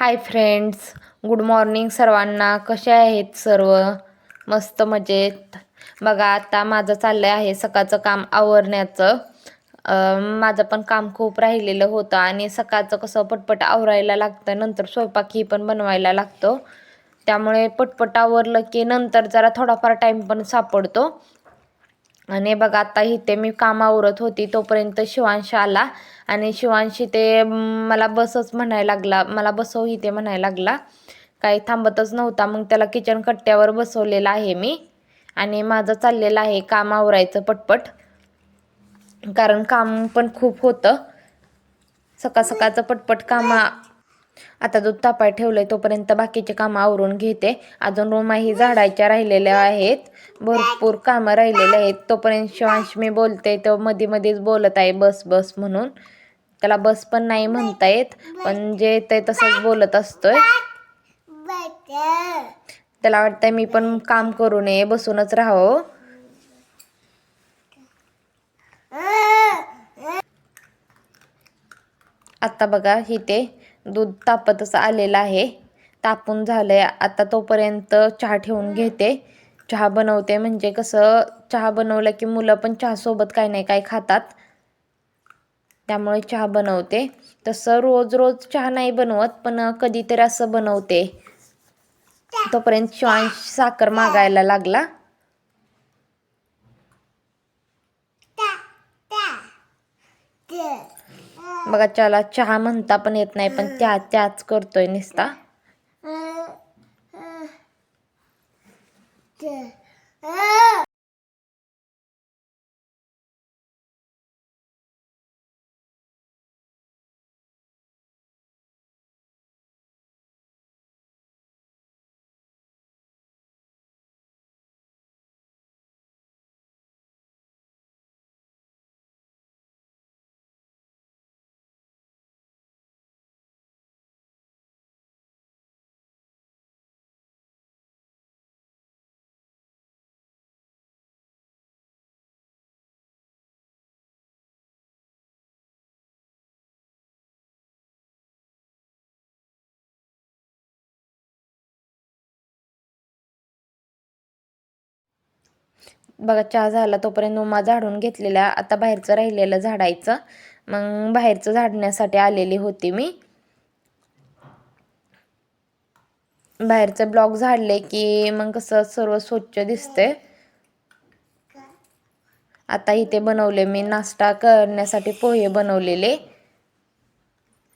Hi friends good morning सर्वांना. कसे आहेत सर्व? मस्त मजेत. बघा आता माझं चाललं आहे सकाळचं काम आवरण्याचं. माझं पण काम खूप राहिलेलं होतं आणि सकाळचं कसं पटपट आवरायला लागतं नंतर स्वयंपाकही पण बनवायला लागतो. त्यामुळे पटपट आवरलं की नंतर जरा थोडाफार टाईम पण सापडतो. आणि बघा आता इथे मी काम आवरत होती तोपर्यंत शिवांश आला. आणि शिवांशी ते मला बसच म्हणायला लागला. मला बसव इथे म्हणायला लागला. काही थांबतच नव्हता. मग त्याला किचन कट्ट्यावर बसवलेला आहे मी. आणि माझं चाललेलं आहे काम आवरायचं पटपट. कारण काम पण खूप होतं. सकाळ सकाळचं पटपट कामा आता दूध तापाय ठेवलंय तोपर्यंत बाकीचे कामं आवरून घेते. अजून रोमाही झाडायच्या राहिलेल्या आहेत. भरपूर कामं राहिलेले आहेत. तोपर्यंत शिवांश मी बोलते तो मध्ये मध्येच बोलत आहे बस बस म्हणून. त्याला बस पण नाही म्हणता येत पण जे ते तसंच बोलत असतोय. त्याला वाटतंय मी पण काम करू नये बसूनच राहावं. आता बघा इथे दूध तापतच आलेलं आहे. तापून झालंय. आता तोपर्यंत चहा ठेवून घेते. चहा बनवते म्हणजे कसं चहा बनवलं की मुलं पण चहासोबत काही नाही काही खातात. त्यामुळे चहा बनवते. तसं रोज रोज चहा नाही बनवत पण कधीतरी असं बनवते. तोपर्यंत शिवांश साखर मागायला लागला. बघा त्याला चहा म्हणता पण येत नाही पण त्या त्याच करतोय निसता. बघा चहा झाला तोपर्यंत उमा झाडून घेतलेला आता बाहेरचं राहिलेलं झाडायचं. मग बाहेरचं झाडण्यासाठी आलेली होती मी. बाहेरचं ब्लॉक झाडले की मग कसं सर्व स्वच्छ दिसते. आता इथे बनवले मी नाश्ता करण्यासाठी पोहे बनवलेले.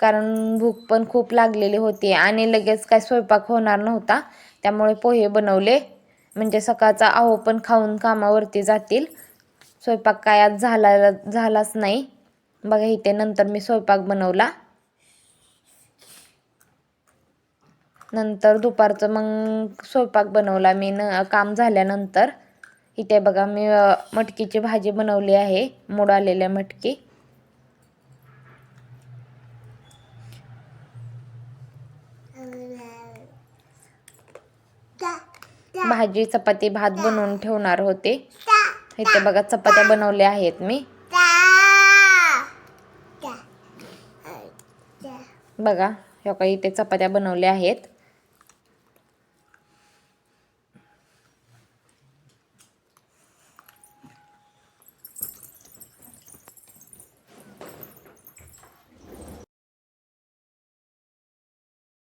कारण भूक पण खूप लागलेली होती आणि लगेच काय स्वयंपाक होणार नव्हता त्यामुळे पोहे बनवले. म्हणजे सकाळचा आहो पण खाऊन कामावरती जातील. स्वयंपाक काय आज झाला झालाच नाही. बघा इथे नंतर मी स्वयंपाक बनवला. नंतर दुपारचं मग स्वयंपाक बनवला मी. न काम झाल्यानंतर. इथे बघा मी मटकीची भाजी बनवली आहे. मोड आलेल्या मटकी. भाजी चपाती भात बनवून ठेवणार होते. इथे बघा चपात्या बनवल्या आहेत मी. बघा ह्या काही इथे चपात्या बनवल्या आहेत.